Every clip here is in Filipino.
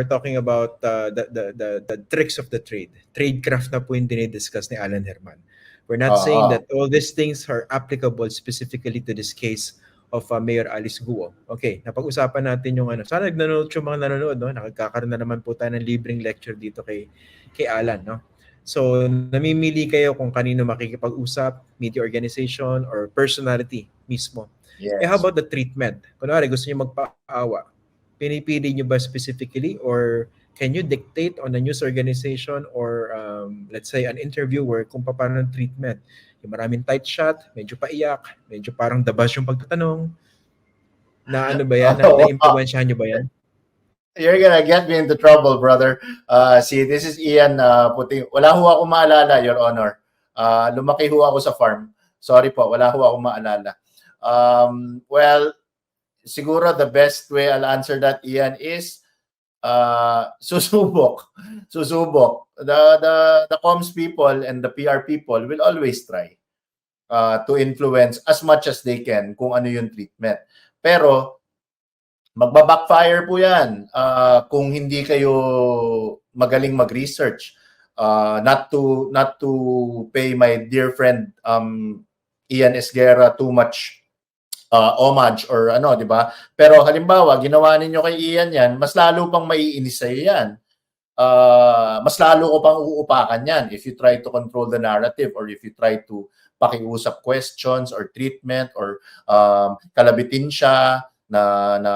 we're talking about uh, the, the, the, the tricks of the trade. Tradecraft na po yung dinidiscuss ni Alan Herman. We're not Ah. saying that all these things are applicable specifically to this case of uh, Mayor Alice Guo. Okay, napag-usapan natin yung ano. Sana nanonood yung mga nanonood, no? Nakagkakaroon na naman po tayo ng libreng lecture dito kay, kay Alan, no? So, namimili kayo kung kanino makikipag-usap, media organization, or personality mismo. Yes. Eh, how about the treatment? Kunwari, gusto niyo magpaawa. Pinipili niyo ba specifically or can you dictate on a news organization or um, let's say an interviewer kung paano ang treatment? Yung maraming tight shot, medyo paiyak, medyo parang dabas yung pagtatanong. Na ano ba yan? Na, Oo. na-influensyahan niyo ba yan? You're gonna get me into trouble, brother. Uh, see, this is Ian uh, puting. Wala ho ako maalala, Your Honor. Uh, lumaki ho ako sa farm. Sorry po, wala ho ako maalala. Um, well, siguro the best way I'll answer that, Ian, is uh, susubok. Susubok. The, the, the comms people and the PR people will always try uh, to influence as much as they can kung ano yung treatment. Pero magba-backfire po yan ah, kung hindi kayo magaling mag-research. Ah, not to not to pay my dear friend um Ian Esguerra too much ah, homage or ano, 'di ba? Pero halimbawa, ginawa ninyo kay Ian 'yan, mas lalo pang maiinis sa 'yan. Ah, mas lalo ko pang uupakan 'yan if you try to control the narrative or if you try to pakiusap questions or treatment or um, kalabitin siya na na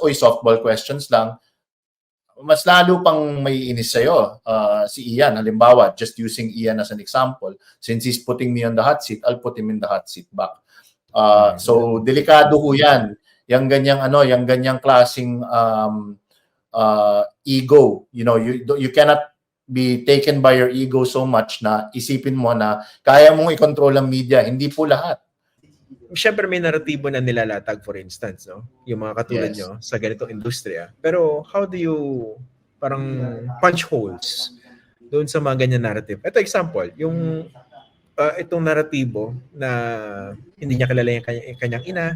oy softball questions lang mas lalo pang may inis sa'yo uh, si Ian halimbawa just using Ian as an example since he's putting me on the hot seat I'll put him in the hot seat back uh, so delikado ho yan yung ganyang ano yung ganyang klasing um, uh, ego you know you you cannot be taken by your ego so much na isipin mo na kaya mong i-control ang media hindi po lahat Siyempre may naratibo na nilalatag for instance, no? Yung mga katulad Yes. nyo sa ganitong industriya. Pero how do you parang punch holes doon sa mga ganyan narrative? Ito example, yung uh, itong naratibo na hindi niya kilala yung kanyang, yung kanyang ina,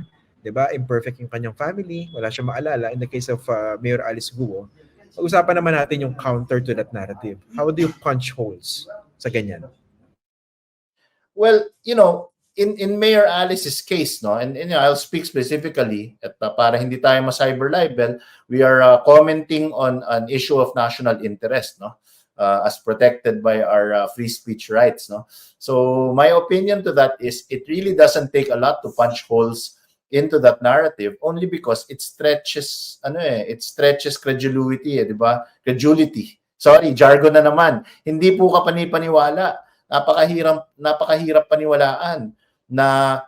'di ba? Imperfect yung kanyang family, wala siyang maalala in the case of uh, Mayor Alice Guo. Pag-usapan naman natin yung counter to that narrative. How do you punch holes sa ganyan? Well, you know, in in Mayor Alice's case, no, and, and you know, I'll speak specifically at uh, para hindi tayo ma-cyber libel, we are uh, commenting on an issue of national interest, no, uh, as protected by our uh, free speech rights, no. So my opinion to that is it really doesn't take a lot to punch holes into that narrative only because it stretches ano eh, it stretches credulity, eh, di ba? Credulity. Sorry, jargon na naman. Hindi po ka panipaniwala napakahirap napakahirap paniwalaan na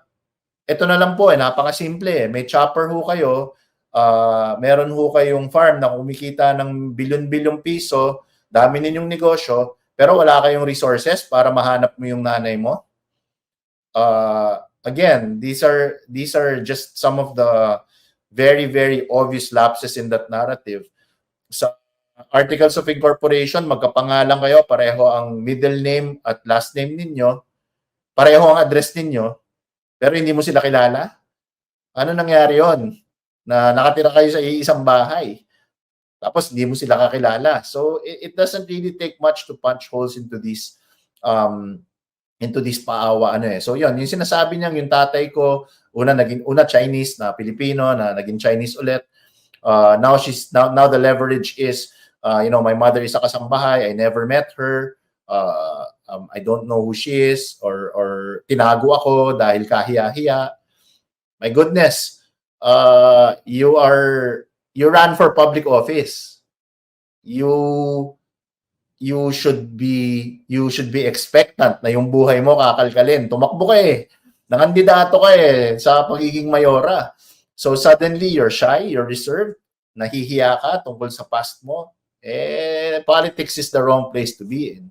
ito na lang po eh napakasimple eh. may chopper ho kayo ah, meron ho kayong farm na kumikita ng bilyon-bilyong piso dami ninyong negosyo pero wala kayong resources para mahanap mo yung nanay mo Ah, again these are these are just some of the very very obvious lapses in that narrative sa articles of incorporation, magkapangalan kayo, pareho ang middle name at last name ninyo, pareho ang address ninyo, pero hindi mo sila kilala? Ano nangyari yon? Na nakatira kayo sa iisang bahay, tapos hindi mo sila kakilala. So, it, it doesn't really take much to punch holes into this um, into this paawa ano eh. So yun, yung sinasabi niya yung tatay ko, una naging una Chinese na Pilipino na naging Chinese ulit. Uh, now she's now now the leverage is uh, you know, my mother is a kasambahay. I never met her. Uh, um, I don't know who she is or or tinago ako dahil kahiya-hiya. My goodness. Uh, you are you ran for public office. You you should be you should be expectant na yung buhay mo kakalkalin. Tumakbo ka eh. Nangandidato ka eh sa pagiging mayora. So suddenly you're shy, you're reserved, nahihiya ka tungkol sa past mo eh, politics is the wrong place to be in.